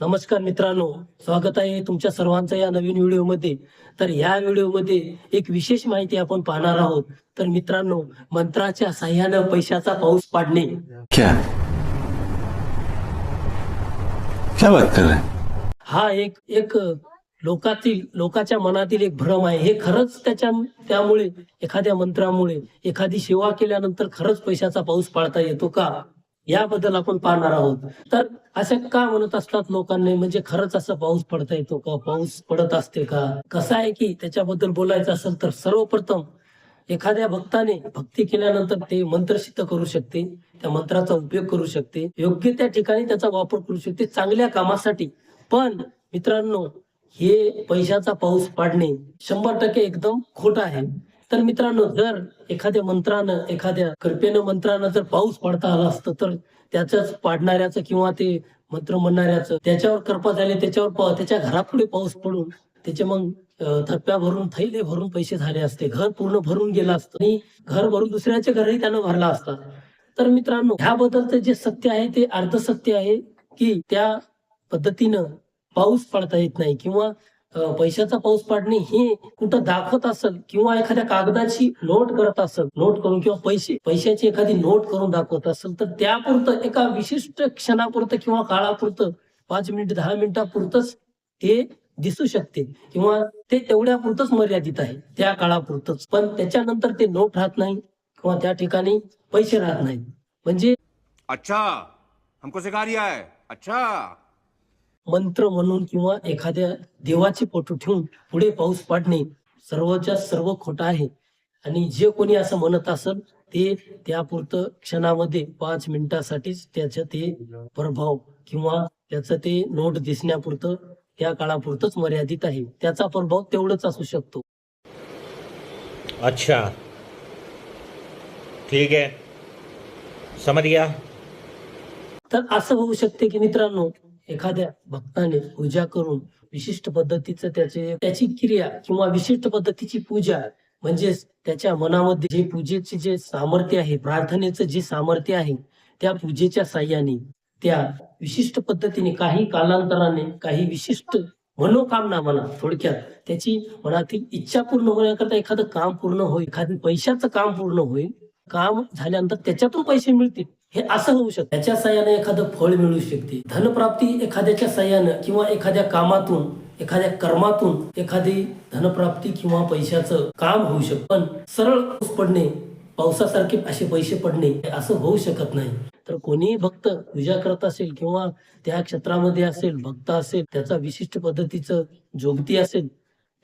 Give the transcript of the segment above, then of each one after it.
नमस्कार मित्रांनो स्वागत आहे तुमच्या सर्वांचं या नवीन व्हिडिओमध्ये. तर या व्हिडिओमध्ये एक विशेष माहिती आपण पाहणार आहोत. तर मित्रांनो मंत्राच्या साह्यानं पैशाचा पाऊस पाडणे. क्या? क्या बात कर रहे हैं? हा एक एक लोकातील लोकाच्या मनातील एक भ्रम आहे. हे खरंच त्याच्या त्यामुळे एखाद्या मंत्रामुळे एखादी सेवा केल्यानंतर खरंच पैशाचा पाऊस पाडता येतो का? याबद्दल आपण पाहणार आहोत. तर असे का म्हणत असतात लोकांनी? म्हणजे खरंच असं पाऊस पडता येतो का? पाऊस पडत असते का? कसं आहे की त्याच्याबद्दल बोलायचं असेल तर सर्वप्रथम एखाद्या भक्ताने भक्ती केल्यानंतर ते मंत्र सिद्ध करू शकते त्या मंत्राचा उपयोग करू शकते. योग्य त्या ठिकाणी त्याचा वापर करू शकते चांगल्या कामासाठी. पण मित्रांनो हे पैशाचा पाऊस पाडणे शंभर टक्के एकदम खोट आहे. तर मित्रांनो जर एखाद्या मंत्रानं एखाद्या कृपेनं मंत्रानं जर पाऊस पडता आला असतं तर त्याच्याच पाडणाऱ्याचं किंवा ते मंत्र म्हणणाऱ्याचं त्याच्यावर कृपा झाली त्याच्यावर त्याच्या घरापुढे पाऊस पडून त्याचे मग थप्प्या भरून थैले भरून पैसे झाले असते घर पूर्ण भरून गेलं असतं आणि घर भरून दुसऱ्याचे घरही त्यानं भरला असता. तर मित्रांनो ह्याबद्दलचं जे सत्य आहे ते अर्धसत्य आहे की त्या पद्धतीनं पाऊस पडता येत नाही किंवा पैशाचा पाऊस पाडणे हे कुठं दाखवत असेल किंवा एखाद्या कागदाची नोट करत असेल नोट करून किंवा पैसे पैशाची एखादी नोट करून दाखवत असेल तर त्यापुरतं एका विशिष्ट क्षणापुरतं किंवा काळापुरतं पाच मिनिट दहा मिनिटापुरतच ते दिसू शकते किंवा ते तेवढ्या पुरतच मर्यादित आहे त्या काळापुरतच. पण त्याच्यानंतर ते नोट राहत नाही किंवा त्या ठिकाणी पैसे राहत नाही म्हणजे अच्छा हमको सिखा रिया है. अच्छा. मंत्र म्हणून किंवा एखाद्या देवाची फोटो ठेवून पुढे पाऊस पाडणे सर्वच्या सर्व खोटं आहे. आणि जे कोणी असं म्हणत असेल ते त्यापुरतं क्षणामध्ये पाच मिनिटासाठीच त्याचं ते प्रभाव किंवा त्याचं ते नोट दिसण्यापुरतं त्या काळापुरतच मर्यादित आहे. त्याचा प्रभाव तेवढंच असू शकतो. अच्छा. ठीक है समझ गया तर असं होऊ शकते की मित्रांनो एखाद्या भक्ताने पूजा करून विशिष्ट पद्धतीचं त्याचे त्याची क्रिया किंवा विशिष्ट पद्धतीची पूजा म्हणजेच त्याच्या मनामध्ये जे पूजेचे जे सामर्थ्य आहे प्रार्थनेचं जे सामर्थ्य आहे त्या पूजेच्या साह्याने त्या विशिष्ट पद्धतीने काही कालांतराने काही विशिष्ट मनोकामना म्हणा थोडक्यात त्याची मनातील इच्छा पूर्ण होण्याकरता एखादं काम पूर्ण होईल एखादं पैशाचं काम पूर्ण होईल काम झाल्यानंतर त्याच्यातून पैसे मिळतील. हे असं होऊ शकतं. त्याच्या साह्याने एखादं फळ मिळू शकते. धनप्राप्ती एखाद्याच्या सहाय्यानं किंवा एखाद्या कामातून एखाद्या कर्मातून एखादी धनप्राप्ती किंवा पैशाचं काम होऊ शकतं. पण सरळ पाऊस पडणे पावसासारखे असे पैसे पडणे हे असं होऊ शकत नाही. तर कोणीही भक्त पूजा करत असेल किंवा त्या क्षेत्रामध्ये असेल भक्त असेल त्याचा विशिष्ट पद्धतीचं जोगती असेल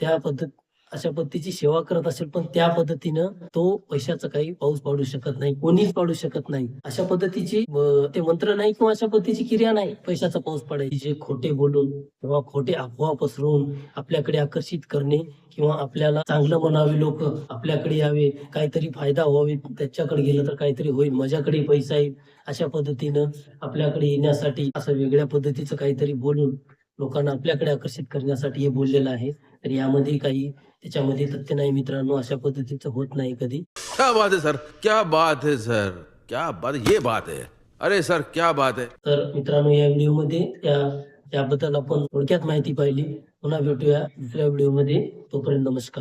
त्या पद्धत अशा पद्धतीची सेवा करत असेल पण त्या पद्धतीनं तो पैशाचा काही पाऊस पाडू शकत नाही कोणीच पाडू शकत नाही. अशा पद्धतीची ते मंत्र नाही किंवा अशा पद्धतीची क्रिया नाही. पैशाचा पाऊस पाडायची जे खोटे बोलून किंवा खोटे अफवा पसरवून आपल्याकडे आकर्षित करणे किंवा आपल्याला चांगलं म्हणावे लोक आपल्याकडे यावे काहीतरी फायदा व्हावे त्याच्याकडे गेलं तर काहीतरी होईल माझ्याकडे पैसा येईल अशा पद्धतीनं आपल्याकडे येण्यासाठी असं वेगळ्या पद्धतीचं काहीतरी बोलून लोकांना आपल्याकडे आकर्षित करण्यासाठी हे बोललेलं आहे. तर यामध्ये काही त्याच्यामध्ये तथ्य नाही मित्रांनो अशा पद्धतीचं होत नाही कधी. क्या बात है सर? क्या बात है सर? क्या बात ये बात है। अरे सर क्या बात है? तर मित्रांनो या व्हिडिओमध्ये या याबद्दल आपण थोडक्यात माहिती पाहिली. पुन्हा भेटूया दुसऱ्या व्हिडिओमध्ये. तोपर्यंत नमस्कार.